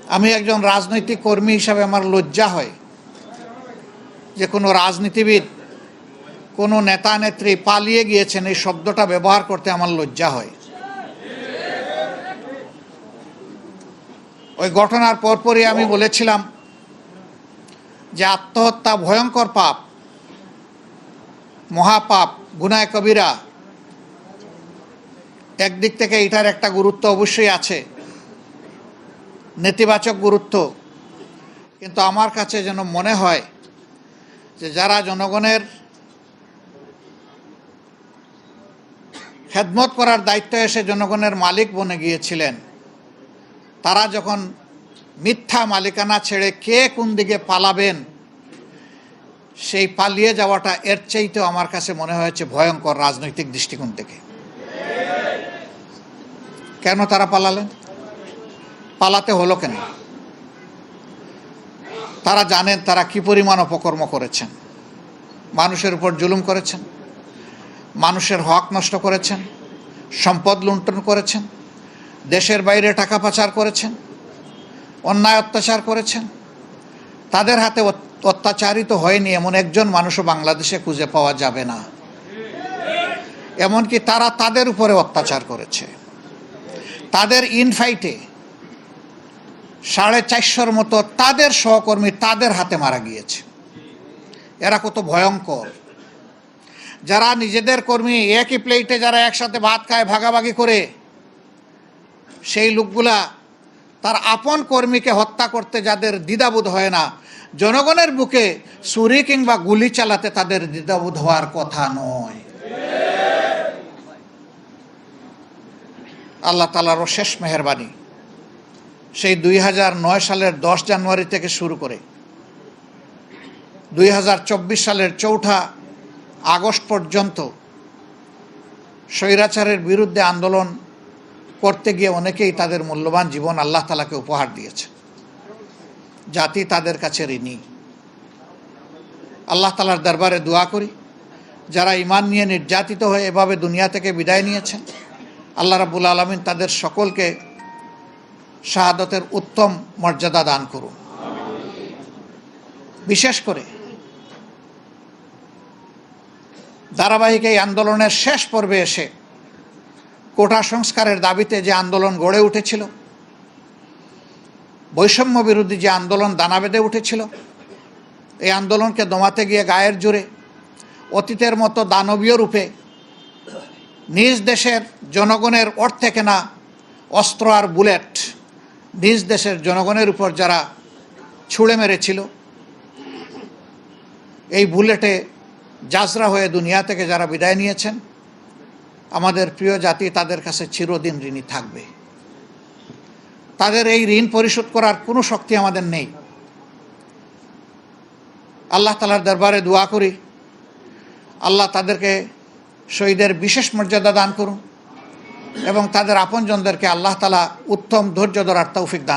আমি একজন রাজনৈতিক কর্মী হিসাবে আমার লজ্জা হয় যে কোনো রাজনীতিবিদ, কোনো নেতা নেত্রী পালিয়ে গিয়েছেন এই শব্দটা ব্যবহার করতে আমার লজ্জা হয়। ওই ঘটনার পরপরই আমি বলেছিলাম যে আত্মহত্যা ভয়ঙ্কর পাপ, মহাপাপ, গুনায় কবিরা। একদিক থেকে এটার একটা গুরুত্ব অবশ্যই আছে। নেতিবাচক গুরুত্ব। কিন্তু আমার কাছে যেন মনে হয় যে যারা জনগণের খেদমত করার দায়িত্ব এসে জনগণের মালিক বনে গিয়েছিলেন, তারা যখন মিথ্যা মালিকানা ছেড়ে কে কোন দিকে পালাবেন, সেই পালিয়ে যাওয়াটা এর চাইতেও আমার কাছে মনে হয়েছে ভয়ঙ্কর রাজনৈতিক দৃষ্টিকোণ থেকে। কেন তারা পালালেন? পালাতে হলো কেন? তারা জানেন তারা কি পরিমাণ অপকর্ম করেছেন। মানুষের উপর জুলুম করেছেন। মানুষের হক নষ্ট করেছেন। সম্পদ লুণ্ঠন করেছেন। দেশের বাইরে টাকা পাচার করেছেন। অন্যায় অত্যাচার করেছেন। তাদের হাতে অত- অত্যাচারিত হয়নি এমন একজন মানুষও বাংলাদেশে খুঁজে পাওয়া যাবে না। এমনকি তারা তাদের উপরে অত্যাচার করেছে। তাদের ইনফাইটে সাড়ে চারশোর মতো তাদের সহকর্মী তাদের হাতে মারা গিয়েছে। এরা কত ভয়ঙ্কর। যারা নিজেদের কর্মী একই প্লেটে যারা একসাথে ভাত খায়, ভাগাভাগি করে, সেই লোকগুলা তার আপন কর্মীকে হত্যা করতে যাদের দ্বিধাবোধ হয় না, জনগণের বুকে ছুরি কিংবা গুলি চালাতে তাদের দ্বিধাবোধ হওয়ার কথা নয়। আল্লাহ তালারও শেষ মেহরবানি। সেই দুই হাজার নয় সালের দশ জানুয়ারি থেকে শুরু করে দুই হাজার চব্বিশ সালের চৌঠা আগস্ট পর্যন্ত স্বৈরাচারের বিরুদ্ধে আন্দোলন করতে গিয়ে অনেকেই তাদের মূল্যবান জীবন আল্লাহ তালাকে উপহার দিয়েছে। জাতি তাদের কাছে ঋণী। আল্লাহ তালার দরবারে দোয়া করি, যারা ইমান নিয়ে নির্যাতিত হয়ে এভাবে দুনিয়া থেকে বিদায় নিয়েছেন, আল্লাহ রাবুল আলমিন তাদের সকলকে শাহাদতের উত্তম মর্যাদা দান করুন। বিশেষ করে ধারাবাহিক এই আন্দোলনের শেষ পর্বে এসে কোটা সংস্কারের দাবিতে যে আন্দোলন গড়ে উঠেছিল, বৈষম্য বিরোধী যে আন্দোলন দানা বেঁধে উঠেছিল, এই আন্দোলনকে দমাতে গিয়ে গায়ের জোরে অতীতের মতো দানবীয় রূপে নিজ দেশের জনগণের অর্থে কেনা অস্ত্র আর বুলেট নিজ দেশের জনগণের উপর যারা ছুঁড়ে মেরেছিল, এই বুলেটে জাজরা হয়ে দুনিয়া থেকে যারা বিদায় নিয়েছেন, আমাদের প্রিয় জাতি তাদের কাছে চিরদিন ঋণী থাকবে। তাদের এই ঋণ পরিশোধ করার কোনো শক্তি আমাদের নেই। আল্লাহ তালার দরবারে দোয়া করি। আল্লাহ তাদেরকে শহীদের বিশেষ মর্যাদা দান করুন। এবং তাদের আপনজনদেরকে আল্লাহ তালা উত্তম ধৈর্য ধরার তৌফিক দান